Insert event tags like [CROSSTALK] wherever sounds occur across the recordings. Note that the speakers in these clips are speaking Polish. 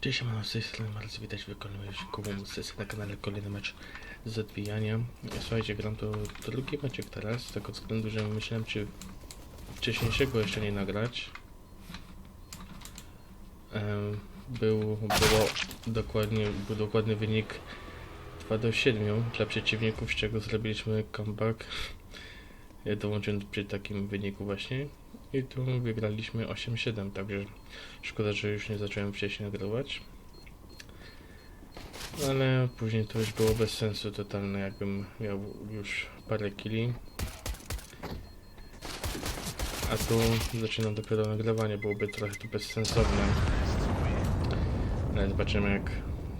Cześć, mam z tej strony bardzo widać wykonuję kubą sesję na kanale kolejny mecz z odbijania. Słuchajcie, gram to drugi meczek teraz, z tego względu, że myślałem czy wcześniejszego jeszcze nie nagrać. Był, było dokładnie, był dokładny wynik 2 do 7 dla przeciwników, z czego zrobiliśmy comeback. Ja dołączyłem przy takim wyniku właśnie i tu wygraliśmy 8-7, także szkoda, że już nie zacząłem wcześniej nagrywać. Ale później to już było bez sensu totalne, jakbym miał już parę kili. A tu zaczynam dopiero nagrywanie, byłoby trochę to bezsensowne. Ale zobaczymy jak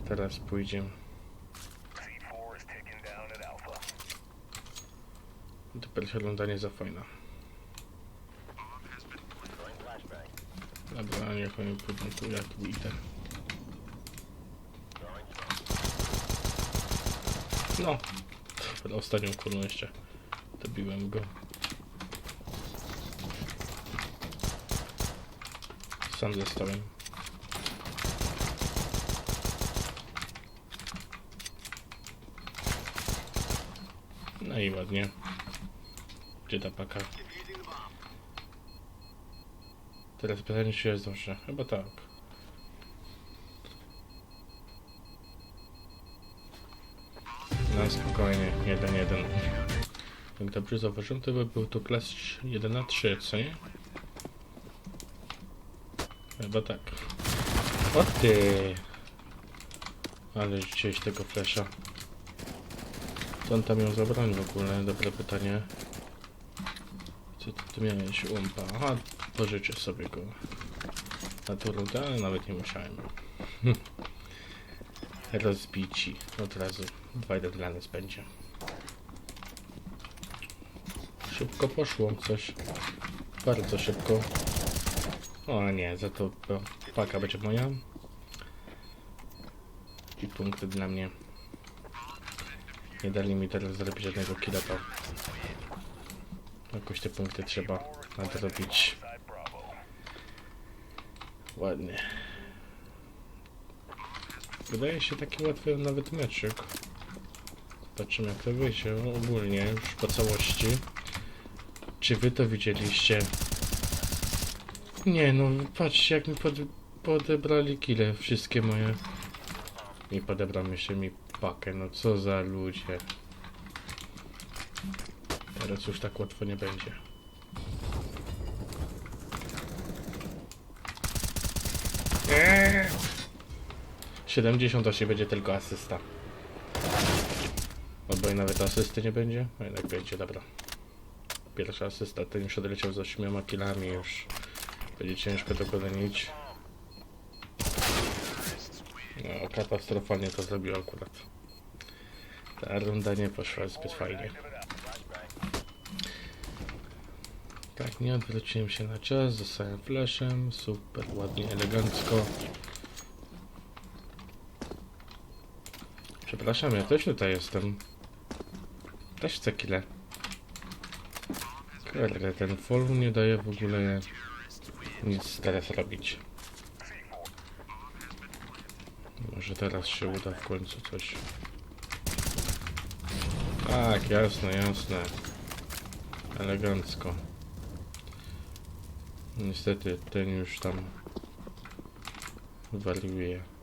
teraz pójdzie. C4 is ticking down at Alpha. To pierwsze oglądanie za fajna. Niech oni pójdą tu, ja tu idę. Throwing No, ostatnią kurną jeszcze dobiłem go. Sam zostałem. No i ładnie. Gdzie ta paka? Teraz pytanie, czy jest dobrze. Chyba tak. No spokojnie, 1-1. Jak dobrze zauważyłem, to by był to klas 1 na 3, co nie? Chyba tak. O ty! Ale gdzieś tego flesza. Co on tam ją zabrał w ogóle? Dobre pytanie. Co ty tu miałeś? Umpa. Aha, pożyczę sobie go. Na rundę, ale nawet nie musiałem. [LAUGHS] Rozbici. Od razu. 2-1 dla nas będzie. Szybko poszło coś. Bardzo szybko. O nie, za to to paka będzie moja. I punkty dla mnie. Nie dali mi teraz zrobić żadnego killa to. Jakoś te punkty trzeba nadrobić. Ładnie. Wydaje się taki łatwy nawet meczyk. Zobaczymy jak to wyjdzie ogólnie już po całości. Czy wy to widzieliście? Nie no, patrzcie jak mi pod, podebrali kile wszystkie moje. I podebrał jeszcze mi pakę, no co za ludzie. Teraz już tak łatwo nie będzie. 78 będzie tylko asysta. Albo i nawet asysty nie będzie? A jednak będzie, dobra. Pierwsza asysta, ten już odleciał z 8 kilami już. Będzie ciężko to gonić. No, katastrofalnie to zrobił akurat. Ta runda nie poszła zbyt fajnie. Tak, nie odwróciłem się na czas, zostałem flashem, super, ładnie, elegancko. Przepraszam, ja też tutaj jestem. Też chcę kile. Kurde, ten follow nie daje w ogóle nic teraz robić. Może teraz się uda w końcu coś. Tak, jasne, jasne. Elegancko. Niestety ten już tam wariuje.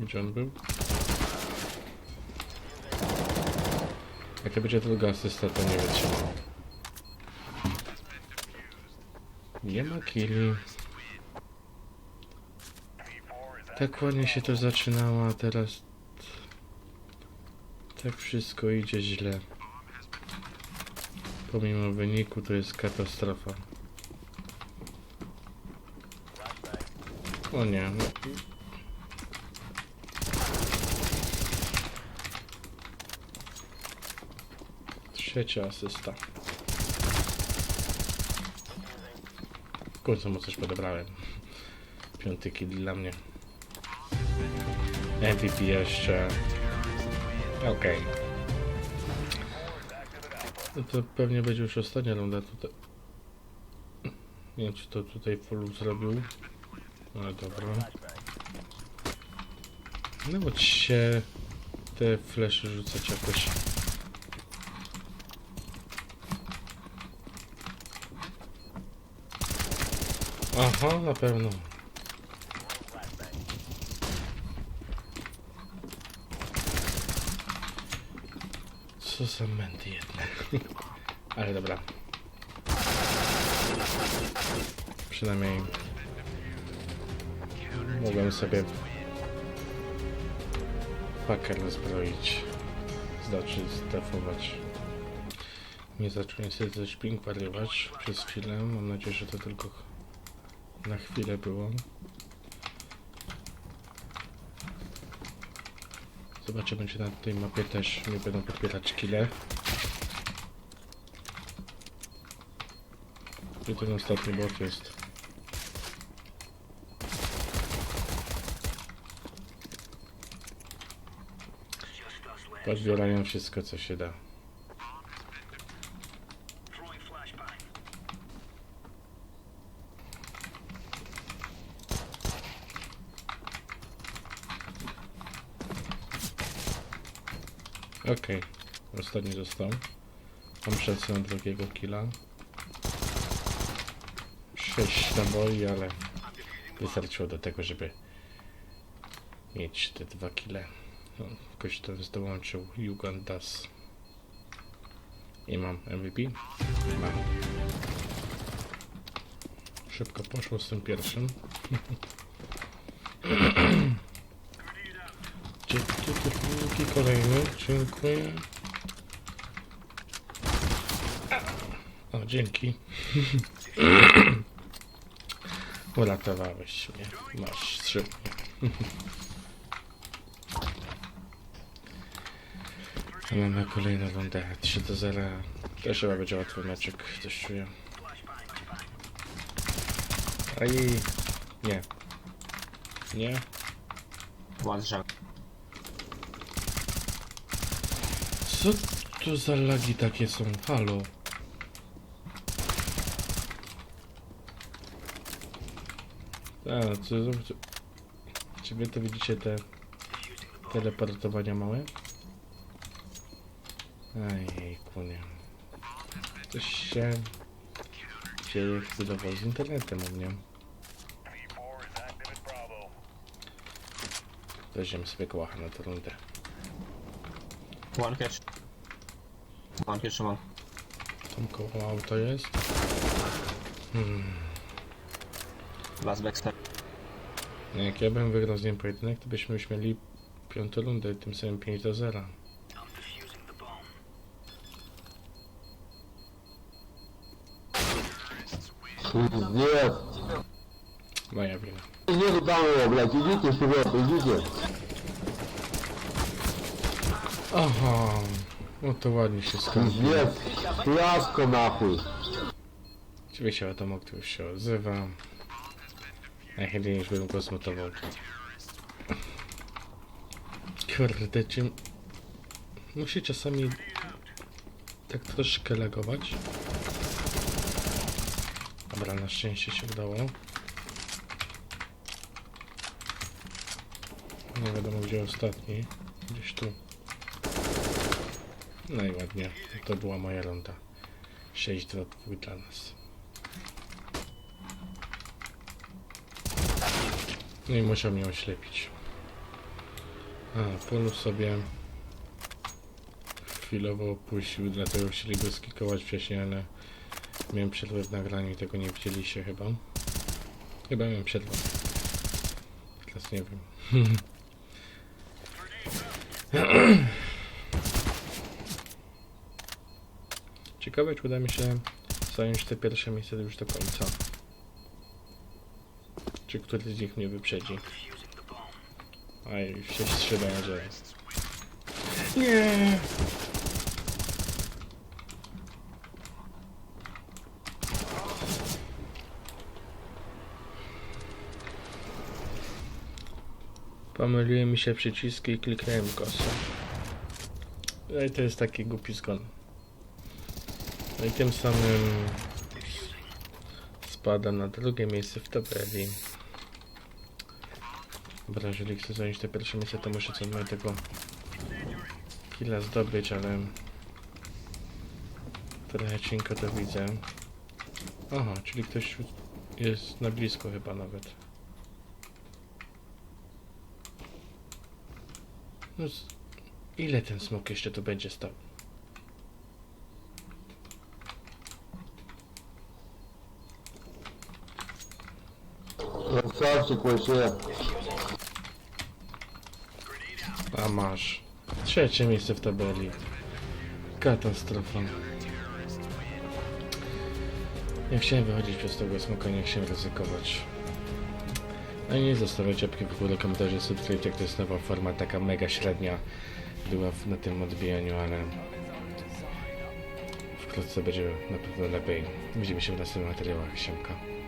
Gdzie on był? Jak to będzie druga asysta, to nie wytrzymam. Nie ma killi. C4 is Tak ładnie się to zaczynało, a teraz... Tak wszystko idzie źle. Pomimo wyniku to jest katastrofa. O nie, no. Trzecia asysta. W końcu mu coś podobrałem. Piąty dla mnie. MVP jeszcze. Okej. No to pewnie będzie już ostatnia runda tutaj. Nie wiem, czy to tutaj full zrobił. Ale dobra. No bo ci się te flesze rzucać jakoś. Aha, na pewno. Co za mędy jedne. [LAUGHS] Ale dobra. Przynajmniej mogłem sobie pakę rozbroić. Znaczy zdefować. Nie zaczął niestety coś ping wariować przez chwilę. Mam nadzieję, że to tylko na chwilę było. Zobaczymy, czy na tej mapie też nie będą podbierać kile. Gdzie ten ostatni bot jest? Podbierają wszystko, co się da. Okej, ostatni został. Mam szansę na drugiego killa. 6 naboi, ale wystarczyło do tego, żeby mieć te dwa kile. No, ktoś to dołączył Ugandas. I mam MVP? Mam. Szybko poszło z tym pierwszym. [CLEARS THROAT] Dzięki, kolejny, dziękuję. O, dzięki. [LAUGHS] Uratowałeś mnie. Masz trzy. Mamy kolejną rundę 3 do 0. Też chyba będzie łatwy meczek, coś czuję. Aj. Nie. Nie. One shot. Co to za lagi takie są? Halo. A, co, czy, czy wy to widzicie te teleportowania małe? Ajejku, nie. Coś się dzieje chwilowo z internetem u mnie. P4 is active at Bravo. Weźmiemy sobie kołacha na tę rundę. One catch. One catch, one. Tam koło auto jest. Hmm. Last backstab. No Jak ja bym wygrał z nim pojedynek, to byśmy już mieli piątą rundę, tym samym 5 do 0. Нет, Moja wina. нету там его, блядь, идите вперед, идите. Aha, no to ładnie się skończy. Jest, klasko na chuj. Oczywiście wiadomo, kto już się odzywa. Najchętniej już bym go zmutował. Kurde, czy... Musi czasami tak troszkę lagować. Dobra, na szczęście się udało. Nie wiadomo gdzie ostatni. Gdzieś tu. No i ładnie. To była moja runda. 6 do 2 dla nas. No i musiał mnie oślepić. A, Polu sobie chwilowo opuścił, dlatego chcieli go skikować wcześniej, ale miałem przerwę w nagraniu i tego nie widzieliście chyba. Chyba miałem przerwę. Teraz nie wiem. [CLEARS THROAT] Ciekawe, czy uda mi się zająć te pierwsze miejsce już do końca. Czy któryś z nich mnie wyprzedzi? A już się strzelają, że... Nie! Pomyliły mi się przyciski i kliknąłem kosę. No i to jest taki głupi zgon. No i tym samym spada na drugie miejsce w tabeli. Dobra, jeżeli chcę zająć te pierwsze miejsce, to muszę co najmniej tego killa zdobyć, ale trochę cienko to widzę. Aha, czyli ktoś jest na blisko chyba nawet. No, ile ten smok jeszcze tu będzie stał? Zostawcie kłosie. A masz. Trzecie miejsce w tabeli. Katastrofa. Nie chciałem wychodzić przez tego smoka, nie chciałem ryzykować. No A nie zostawiać łapki w górę, komentarzy, subskrypcji, to jest nowa forma, taka mega średnia była na tym odbijaniu, ale wkrótce będzie na pewno lepiej. Widzimy się w następnych materiałach. Siemka.